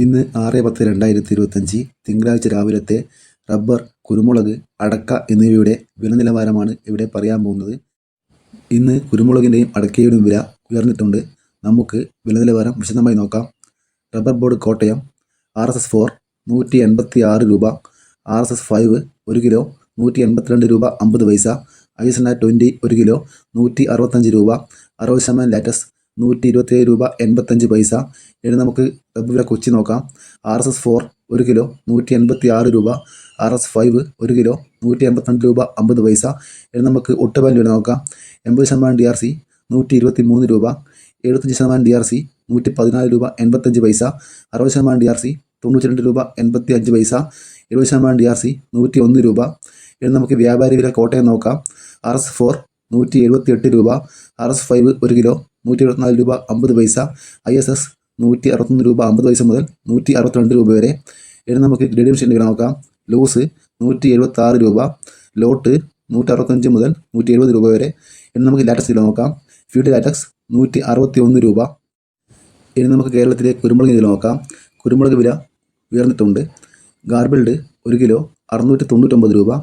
ഇന്ന് ആറ് പത്ത് രണ്ടായിരത്തി ഇരുപത്തഞ്ച് തിങ്കളാഴ്ച രാവിലത്തെ റബ്ബർ കുരുമുളക് അടക്ക എന്നിവയുടെ വില നിലവാരമാണ് ഇവിടെ പറയാൻ പോകുന്നത്. ഇന്ന് കുരുമുളകിന്റെയും അടക്കയുടെയും വില ഉയർന്നിട്ടുണ്ട്. നമുക്ക് വില നിലവാരം വിശദമായി നോക്കാം. Rubber board Kottayam R S S four നൂറ്റി എൺപത്തി ആറ് രൂപ. ആർ എസ് എസ് ഫൈവ് ഒരു കിലോ നൂറ്റി എൺപത്തിരണ്ട് രൂപ അമ്പത് പൈസ. I S N R twenty ഒരു കിലോ നൂറ്റി അറുപത്തഞ്ച് രൂപ. അറുപത് ശതമാനം ലാറ്റസ് നൂറ്റി ഇരുപത്തിയേഴ് രൂപ എൺപത്തഞ്ച് പൈസ. ഇനി നമുക്ക് റബ്ബർ വില കൊച്ചി നോക്കാം. ആർ എസ് എസ് ഫോർ ഒരു കിലോ നൂറ്റി എൺപത്തി ആറ് രൂപ ആർ എസ് ഫൈവ് ഒരു കിലോ നൂറ്റി എൺപത്തിരണ്ട് രൂപ അമ്പത് പൈസ. ഇനി നമുക്ക് ഒട്ടുപാൻ വില നോക്കാം. എൺപത് ശതമാനം ഡി ആർ സി നൂറ്റി ഇരുപത്തി മൂന്ന് രൂപ. എഴുപത്തഞ്ച് ശതമാനം ഡി ആർ സി നൂറ്റി പതിനാല് രൂപ എൺപത്തഞ്ച് പൈസ. അറുപത് ശതമാനം ഡി ആർ സി തൊണ്ണൂറ്റി രണ്ട് രൂപ എൺപത്തി അഞ്ച് പൈസ. എഴുപത് ശതമാനം ഡി ആർ സി നൂറ്റി ഒന്ന് രൂപ. ഇനി നമുക്ക് വ്യാപാരി വില കോട്ടയം നോക്കാം. ആർ എസ് ഫോർ നൂറ്റി എഴുപത്തി എട്ട് രൂപ ആർ എസ് ഫൈവ് ഒരു കിലോ നൂറ്റി എഴുപത്തിനാല് രൂപ അമ്പത് പൈസ. ഐ എസ് എസ് നൂറ്റി അറുപത്തൊന്ന് രൂപ അമ്പത് പൈസ മുതൽ നൂറ്റി അറുപത്തിരണ്ട് രൂപ വരെ. ഇനി നമുക്ക് ഗ്രേഡിയം ഷീറ്റ് നോക്കാം. ലൂസ് നൂറ്റി എഴുപത്തി ആറ് രൂപ. ലോട്ട് നൂറ്റി അറുപത്തഞ്ച് മുതൽ നൂറ്റി എഴുപത് രൂപ വരെ. ഇനി നമുക്ക് ലാറ്റക്സ് വില നോക്കാം. ഫീൽഡ് ലാറ്റക്സ് നൂറ്റി അറുപത്തി ഒന്ന് രൂപ. ഇനി നമുക്ക് കേരളത്തിലെ കുരുമുളക് ഇതിൽ നോക്കാം. കുരുമുളക് വില ഉയർന്നിട്ടുണ്ട്. ഗാർബിൾഡ് ഒരു കിലോ അറുന്നൂറ്റി തൊണ്ണൂറ്റൊമ്പത് രൂപ.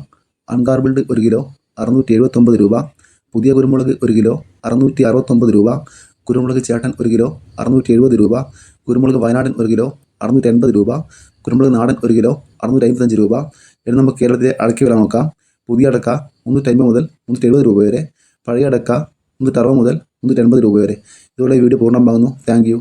അൺഗാർബിൾഡ് ഒരു കിലോ അറുന്നൂറ്റി എഴുപത്തൊമ്പത് രൂപ. പുതിയ കുരുമുളക് ഒരു കിലോ അറുന്നൂറ്റി അറുപത്തൊമ്പത് രൂപ. കുരുമുളക് ചേട്ടൻ ഒരു കിലോ അറുന്നൂറ്റി എഴുപത് രൂപ. കുരുമുളക് വയനാടൻ ഒരു കിലോ അറുന്നൂറ്റി എൺപത് രൂപ. കുരുമുളക് നാടൻ ഒരു കിലോ അറുന്നൂറ്റി അമ്പത്തഞ്ച് രൂപ. ഇനി നമുക്ക് കേരളത്തിലെ അടക്കി വില നോക്കാം. പുതിയ അടക്ക മുന്നൂറ്റി അമ്പത് മുതൽ മുന്നൂറ്റി എഴുപത് രൂപ വരെ. പഴയ അടക്ക മുന്നൂറ്റി അറുപത് മുതൽ മുന്നൂറ്റി എൺപത് രൂപ വരെ. ഇതോടെ വീഡിയോ പൂർണമാകുന്നു. Thank you.